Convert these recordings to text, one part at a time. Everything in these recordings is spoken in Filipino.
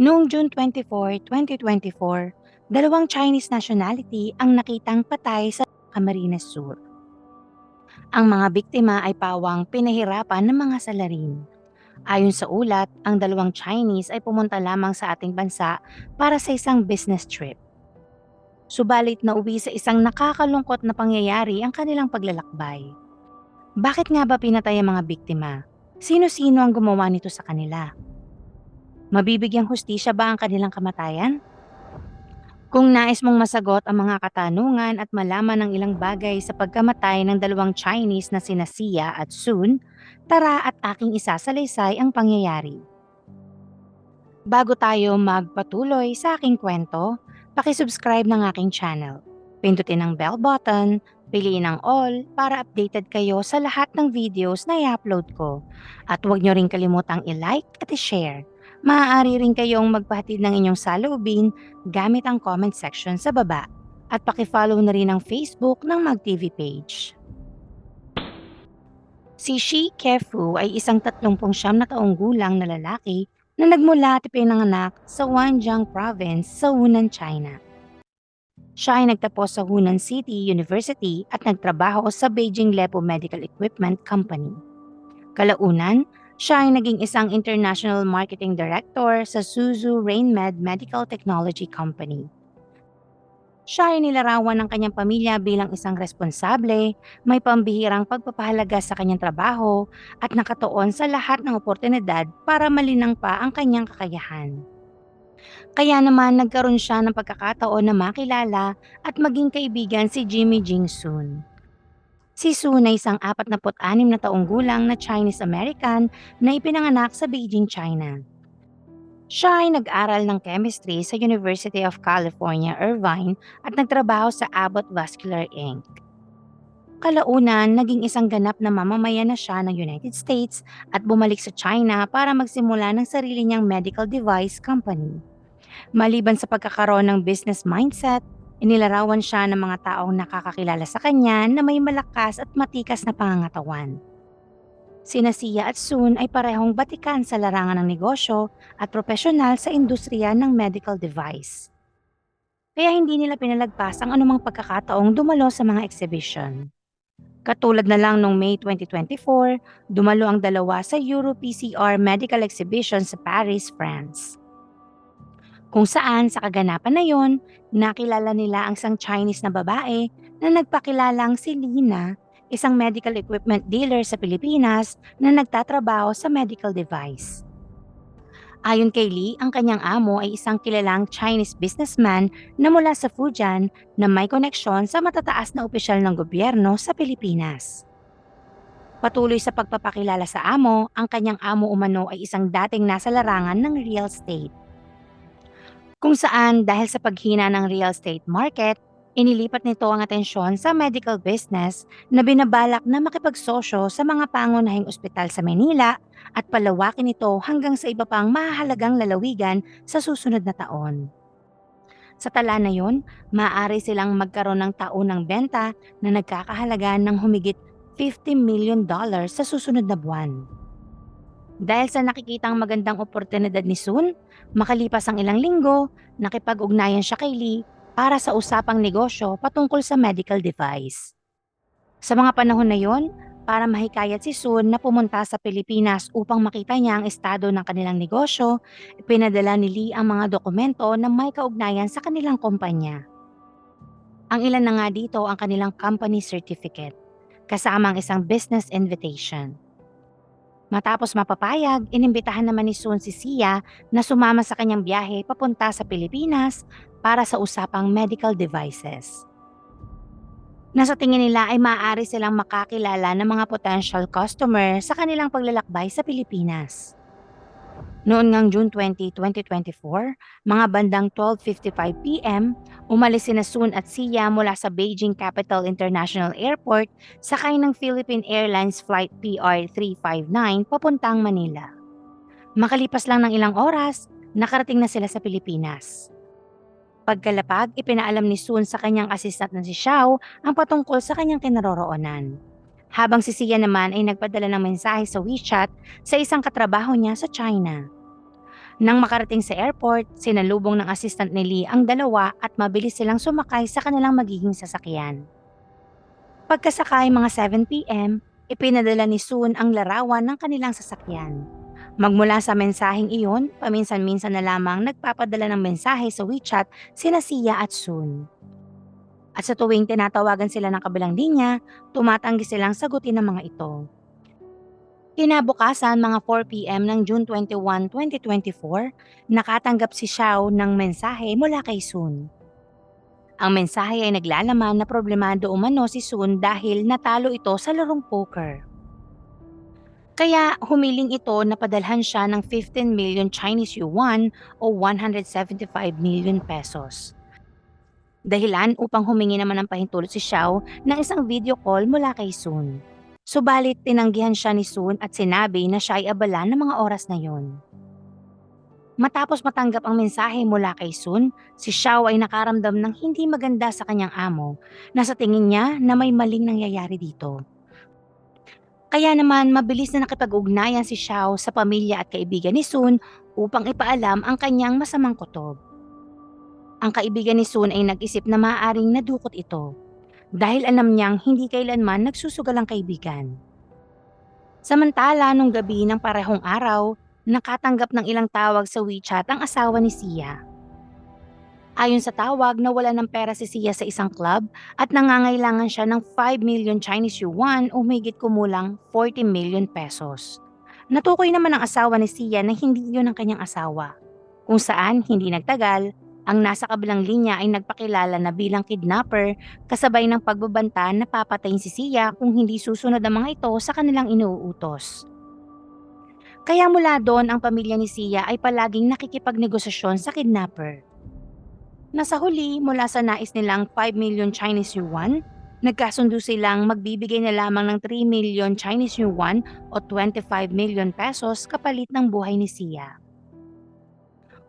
Noong June 24, 2024, dalawang Chinese nationality ang nakitang patay sa Camarines Sur. Ang mga biktima ay pawang pinahirapan ng mga salarin. Ayon sa ulat, ang dalawang Chinese ay pumunta lamang sa ating bansa para sa isang business trip. Subalit na uwi sa isang nakakalungkot na pangyayari ang kanilang paglalakbay. Bakit nga ba pinatay ang mga biktima? Sino-sino ang gumawa nito sa kanila? Mabibigyang hustisya ba ang kanilang kamatayan? Kung nais mong masagot ang mga katanungan at malaman ng ilang bagay sa pagkamatay ng dalawang Chinese na sina Sia at Sun, tara at aking isasalaysay ang pangyayari. Bago tayo magpatuloy sa aking kwento, pakisubscribe ng aking channel. Pindutin ang bell button, piliin ang all para updated kayo sa lahat ng videos na i-upload ko. At huwag nyo rin kalimutang i-like at i-share Maaari rin kayong magpahatid ng inyong saloobin gamit ang comment section sa baba at pakifollow na rin ang Facebook ng MagTV page. Si Shi Kefu ay isang 39 na taong gulang na lalaki na nagmula at pinanganak sa Wanjiang Province sa Hunan, China. Siya ay nagtapos sa Hunan City University at nagtrabaho sa Beijing Lepo Medical Equipment Company. Kalaunan, siya ay naging isang international marketing director sa Suzu Rainmed Medical Technology Company. Siya ay nilarawan ng kanyang pamilya bilang isang responsable, may pambihirang pagpapahalaga sa kanyang trabaho at nakatuon sa lahat ng oportunidad para malinang pa ang kanyang kakayahan. Kaya naman nagkaroon siya ng pagkakataon na makilala at maging kaibigan si Jimmy Jingsun. Si Su na isang 46 na taong gulang na Chinese-American na ipinanganak sa Beijing, China. Siya ay nag-aral ng chemistry sa University of California, Irvine at nagtrabaho sa Abbott Vascular Inc. Kalaunan, naging isang ganap na mamamayan na siya ng United States at bumalik sa China para magsimula ng sarili niyang medical device company. Maliban sa pagkakaroon ng business mindset, Inilarawan siya ng mga taong nakakakilala sa kanya na may malakas at matikas na pangangatawan. Sina Sia at Sun ay parehong batikan sa larangan ng negosyo at profesional sa industriya ng medical device. Kaya hindi nila pinalagpas ang anumang pagkakataong dumalo sa mga exhibition. Katulad na lang noong May 2024, dumalo ang dalawa sa Euro PCR Medical Exhibition sa Paris, France kung saan sa kaganapan na yon, nakilala nila ang isang Chinese na babae na nagpakilalang si Lina, isang medical equipment dealer sa Pilipinas na nagtatrabaho sa medical device. Ayon kay Lee, ang kanyang amo ay isang kilalang Chinese businessman na mula sa Fujian na may koneksyon sa matataas na opisyal ng gobyerno sa Pilipinas. Patuloy sa pagpapakilala sa amo, ang kanyang amo umano ay isang dating nasa larangan ng real estate kung saan dahil sa paghina ng real estate market, inilipat nito ang atensyon sa medical business na binabalak na makipagsosyo sa mga pangunahing ospital sa Manila at palawakin ito hanggang sa iba pang mahalagang lalawigan sa susunod na taon. Sa tala na yon, maaari silang magkaroon ng taunang benta na nagkakahalaga ng humigit 50 million dollars sa susunod na buwan. Dahil sa nakikitang magandang oportunidad ni Sun, makalipas ang ilang linggo, nakipag-ugnayan siya kay Lee para sa usapang negosyo patungkol sa medical device. Sa mga panahon na yon, para mahikayat si Sun na pumunta sa Pilipinas upang makita niya ang estado ng kanilang negosyo, pinadala ni Lee ang mga dokumento na may kaugnayan sa kanilang kumpanya. Ang ilan na nga dito ang kanilang company certificate, kasama ang isang business invitation. Matapos mapapayag, inimbitahan naman ni Sun si Sia na sumama sa kanyang biyahe papunta sa Pilipinas para sa usapang medical devices. Nasa tingin nila ay maaari silang makakilala ng mga potential customer sa kanilang paglalakbay sa Pilipinas. Noon ngang June 20, 2024, mga bandang 12.55pm, umalis sina Sun at Sia mula sa Beijing Capital International Airport sakay ng Philippine Airlines Flight PR359 papuntang Manila. Makalipas lang ng ilang oras, nakarating na sila sa Pilipinas. Pagkalapag, ipinaalam ni Sun sa kanyang assistant na si Xiao ang patungkol sa kanyang kinaroroonan. Habang si Sia naman ay nagpadala ng mensahe sa WeChat sa isang katrabaho niya sa China. Nang makarating sa airport, sinalubong ng assistant ni Lee ang dalawa at mabilis silang sumakay sa kanilang magiging sasakyan. Pagkasakay mga 7pm, ipinadala ni Soon ang larawan ng kanilang sasakyan. Magmula sa mensaheng iyon, paminsan-minsan na lamang nagpapadala ng mensahe sa WeChat sina Sia at Soon. At sa tuwing tinatawagan sila ng kabilang linya, tumatanggi silang sagutin ng mga ito. Kinabukasan mga 4pm ng June 21, 2024, nakatanggap si Xiao ng mensahe mula kay Soon. Ang mensahe ay naglalaman na problemado umano si Soon dahil natalo ito sa larong poker. Kaya humiling ito na padalhan siya ng 15 million Chinese yuan o 175 million pesos. Dahilan upang humingi naman ng pahintulot si Xiao ng isang video call mula kay Soon. Subalit tinanggihan siya ni Soon at sinabi na siya ay abala ng mga oras na yon. Matapos matanggap ang mensahe mula kay Sun, si Xiao ay nakaramdam ng hindi maganda sa kanyang amo na sa tingin niya na may maling nangyayari dito. Kaya naman mabilis na nakipag-ugnayan si Xiao sa pamilya at kaibigan ni Sun upang ipaalam ang kanyang masamang kutob. Ang kaibigan ni Sun ay nag-isip na maaaring nadukot ito dahil alam niyang hindi kailanman nagsusugal ang kaibigan. Samantala, nung gabi ng parehong araw, nakatanggap ng ilang tawag sa WeChat ang asawa ni Sia. Ayon sa tawag, nawala ng pera si Sia sa isang club at nangangailangan siya ng 5 million Chinese yuan o mahigit kumulang 40 million pesos. Natukoy naman ang asawa ni Sia na hindi iyon ang kanyang asawa. Kung saan, hindi nagtagal, ang nasa kabilang linya ay nagpakilala na bilang kidnapper kasabay ng pagbabanta na papatayin si Sia kung hindi susunod ang mga ito sa kanilang inuutos. Kaya mula doon ang pamilya ni Sia ay palaging nakikipagnegosasyon sa kidnapper. Nasa huli, mula sa nais nilang 5 million Chinese yuan, nagkasundo silang magbibigay na lamang ng 3 million Chinese yuan o 25 million pesos kapalit ng buhay ni Sia.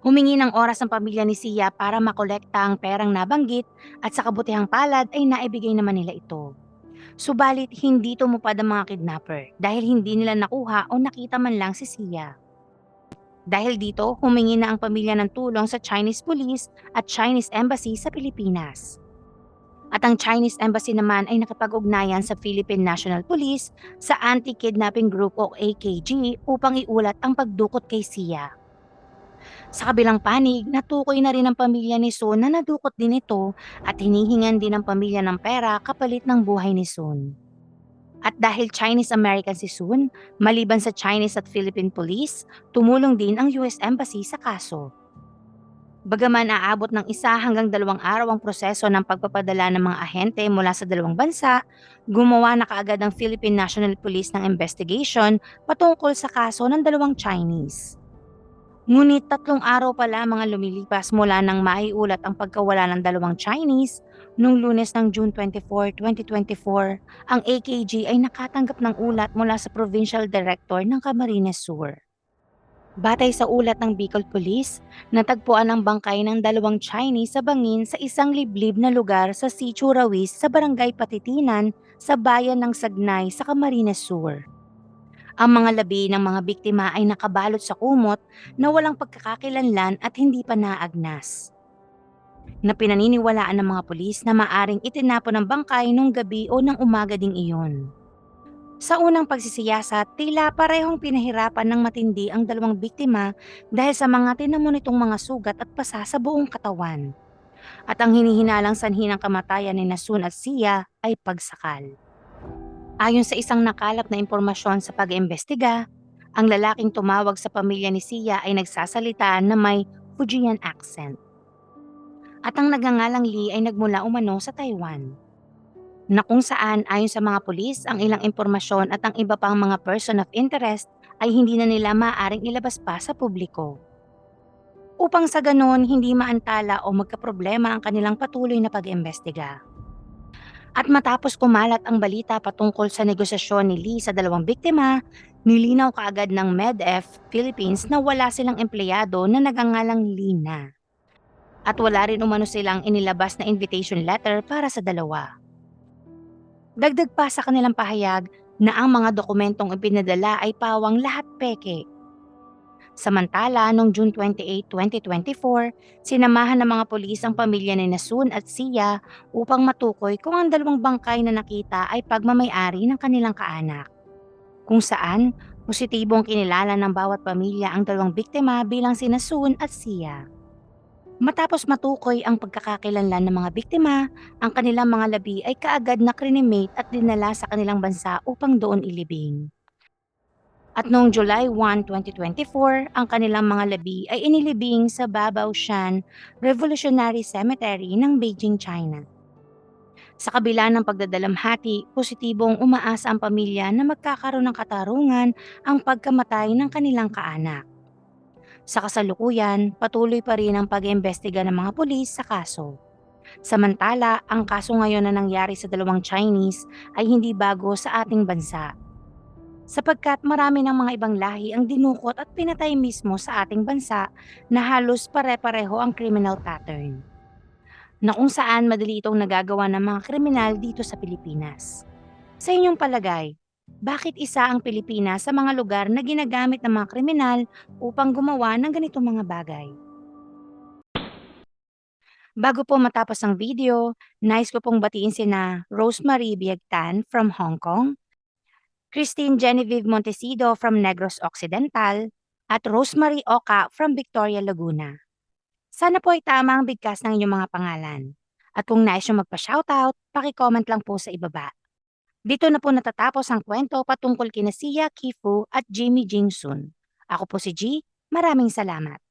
Humingi ng oras ang pamilya ni Sia para makolekta ang perang nabanggit at sa kabutihang palad ay naibigay naman nila ito. Subalit hindi tumupad ang mga kidnapper dahil hindi nila nakuha o nakita man lang si Sia. Dahil dito, humingi na ang pamilya ng tulong sa Chinese Police at Chinese Embassy sa Pilipinas. At ang Chinese Embassy naman ay nakapag-ugnayan sa Philippine National Police sa Anti-Kidnapping Group o AKG upang iulat ang pagdukot kay Sia. Sa kabilang panig, natukoy na rin ang pamilya ni Sun na nadukot din ito at hinihingan din ng pamilya ng pera kapalit ng buhay ni Sun. At dahil Chinese-American si Sun, maliban sa Chinese at Philippine Police, tumulong din ang US Embassy sa kaso. Bagaman aabot ng isa hanggang dalawang araw ang proseso ng pagpapadala ng mga ahente mula sa dalawang bansa, gumawa na kaagad ang Philippine National Police ng investigation patungkol sa kaso ng dalawang Chinese. Ngunit tatlong araw pa lamang ang lumilipas mula nang maiulat ang pagkawala ng dalawang Chinese, Noong lunes ng June 24, 2024, ang AKG ay nakatanggap ng ulat mula sa Provincial Director ng Camarines Sur. Batay sa ulat ng Bicol Police, natagpuan ang bangkay ng dalawang Chinese sa bangin sa isang liblib na lugar sa Sichu Rawis sa Barangay Patitinan sa bayan ng Sagnay sa Camarines Sur. Ang mga labi ng mga biktima ay nakabalot sa kumot na walang pagkakakilanlan at hindi pa naagnas na pinaniniwalaan ng mga pulis na maaring itinapon ng bangkay nung gabi o ng umaga ding iyon. Sa unang pagsisiyasat, tila parehong pinahirapan ng matindi ang dalawang biktima dahil sa mga tinamo nitong mga sugat at pasa sa buong katawan. At ang hinihinalang sanhi ng kamatayan ni Nasun at Sia ay pagsakal. Ayon sa isang nakalap na impormasyon sa pag-iimbestiga, ang lalaking tumawag sa pamilya ni Sia ay nagsasalita na may Fujian accent at ang nagangalang Lee ay nagmula umano sa Taiwan. Na kung saan ayon sa mga pulis ang ilang impormasyon at ang iba pang mga person of interest ay hindi na nila maaaring ilabas pa sa publiko. Upang sa ganon hindi maantala o magkaproblema ang kanilang patuloy na pag-imbestiga. At matapos kumalat ang balita patungkol sa negosasyon ni Lee sa dalawang biktima, nilinaw kaagad ng MedF Philippines na wala silang empleyado na nagangalang Lina at wala rin umano silang inilabas na invitation letter para sa dalawa. Dagdag pa sa kanilang pahayag na ang mga dokumentong ipinadala ay pawang lahat peke. Samantala, noong June 28, 2024, sinamahan ng mga pulis ang pamilya ni Nasun at Sia upang matukoy kung ang dalawang bangkay na nakita ay pagmamayari ng kanilang kaanak. Kung saan, positibong kinilala ng bawat pamilya ang dalawang biktima bilang si Nasun at Sia. Matapos matukoy ang pagkakakilanlan ng mga biktima, ang kanilang mga labi ay kaagad na krinimate at dinala sa kanilang bansa upang doon ilibing. At noong July 1, 2024, ang kanilang mga labi ay inilibing sa Babaoshan Revolutionary Cemetery ng Beijing, China. Sa kabila ng pagdadalamhati, positibong umaasa ang pamilya na magkakaroon ng katarungan ang pagkamatay ng kanilang kaanak. Sa kasalukuyan, patuloy pa rin ang pag-iimbestiga ng mga pulis sa kaso. Samantala, ang kaso ngayon na nangyari sa dalawang Chinese ay hindi bago sa ating bansa sapagkat marami ng mga ibang lahi ang dinukot at pinatay mismo sa ating bansa na halos pare-pareho ang criminal pattern. Na kung saan madali itong nagagawa ng mga kriminal dito sa Pilipinas. Sa inyong palagay, bakit isa ang Pilipinas sa mga lugar na ginagamit ng mga kriminal upang gumawa ng ganitong mga bagay? Bago po matapos ang video, nais ko pong batiin sina Rosemary Biagtan from Hong Kong, Christine Genevieve Montesido from Negros Occidental, at Rosemary Oka from Victoria, Laguna. Sana po ay tama ang bigkas ng inyong mga pangalan. At kung nais nyo magpa-shoutout, pakicomment lang po sa ibaba. Dito na po natatapos ang kwento patungkol kina Sia Kifu at Jimmy Jingsun. Ako po si G, maraming salamat.